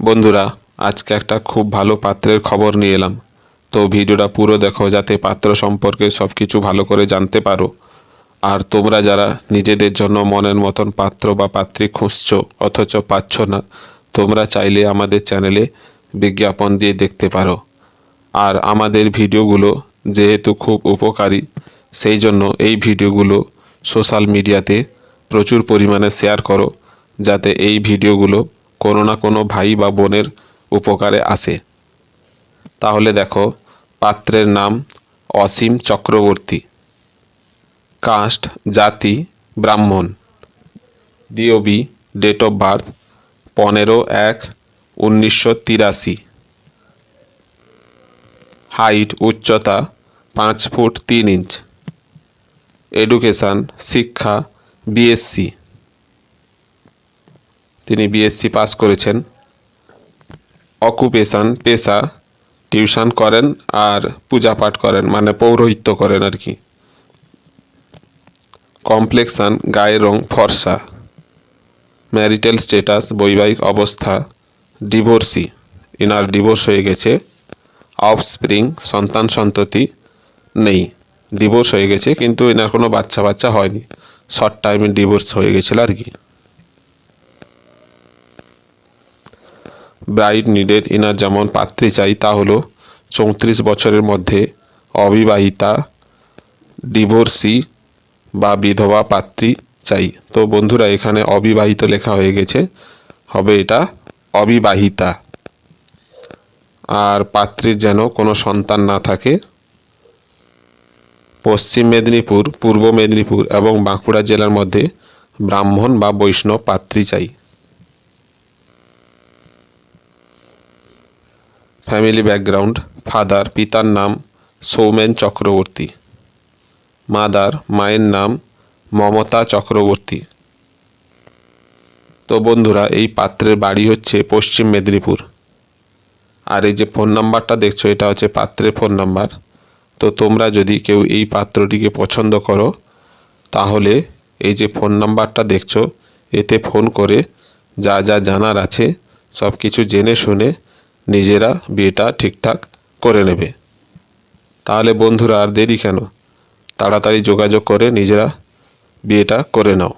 বন্ধুরা, আজকে একটা খুব ভালো পাত্রের খবর নিয়ে এলাম। তো ভিডিওটা পুরো দেখো যাতে পাত্র সম্পর্কে সব কিছু ভালো করে জানতে পারো। আর তোমরা যারা নিজেদের জন্য মনের মতন পাত্র বা পাত্রী খুঁজছো, অথচ পাচ্ছ না, তোমরা চাইলে আমাদের চ্যানেলে বিজ্ঞাপন দিয়ে দেখতে পারো। আর আমাদের ভিডিওগুলো যেহেতু খুব উপকারী, সেই জন্য এই ভিডিওগুলো সোশ্যাল মিডিয়াতে প্রচুর পরিমাণে শেয়ার করো, যাতে এই ভিডিওগুলো কোনো না কোনো ভাই বা বোনের উপকারে আসে তাহলে দেখো, পাত্রের নাম অসীম চক্রবর্তী। কাস্ট, জাতি, ব্রাহ্মণ। ডিওবি ডেট অফ বার্থ পনেরো এক উনিশশো তিরাশি। হাইট উচ্চতা, পাঁচ ফুট তিন ইঞ্চ। এডুকেশান শিক্ষা বিএসসি তিনি বিএসসি পাস করেছেন। অকুপেশান পেশা টিউশন করেন আর পূজা পাঠ করেন মানে পৌরোহিত্য করেন আর কি। কমপ্লেক্সান গায়ের রং ফর্সা। ম্যারিটাল স্ট্যাটাস বৈবাহিক অবস্থা ডিভোর্সি ইনার ডিভোর্স হয়ে গেছে। অফস্প্রিং সন্তান সন্ততি নেই। ডিভোর্স হয়ে গেছে, কিন্তু এনার কোনো বাচ্চা বাচ্চা হয়নি শর্ট টাইমে ডিভোর্স হয়ে গেছিল আর কি। ব্রাইড নিডের এনার যেমন পাত্রী চাই, তা হলো চৌত্রিশ বছরের মধ্যে অবিবাহিতা, ডিভোর্সি বা বিধবা পাত্রী চাই। তো বন্ধুরা, এখানে অবিবাহিত লেখা হয়ে গেছে। হবে এটা অবিবাহিতা। আর পাত্রীর যেন কোনো সন্তান না থাকে। পশ্চিম মেদিনীপুর, পূর্ব মেদিনীপুর এবং বাঁকুড়া জেলার মধ্যে ব্রাহ্মণ বা বৈষ্ণব পাত্রী চাই। ফ্যামিলি ব্যাকগ্রাউন্ড, ফাদার, পিতার নাম, সৌমেন চক্রবর্তী। মাদার, মায়ের নাম, মমতা চক্রবর্তী। তো বন্ধুরা, এই পাত্রের বাড়ি হচ্ছে পশ্চিম মেদিনীপুর। আর এই যে ফোন নাম্বারটা দেখছ, এটা হচ্ছে পাত্রের ফোন নাম্বার তো তোমরা যদি কেউ এই পাত্রটিকে পছন্দ করো, তাহলে এই যে ফোন নাম্বারটা দেখছ, এতে ফোন করে যা যা জানার আছে সব কিছু জেনে শুনে নিজেরা বিয়েটা ঠিকঠাক করে নেবে। তাহলে বন্ধুরা আর দেরি কেন? তাড়াতাড়ি যোগাযোগ করে নিজেরা বিয়েটা করে নাও।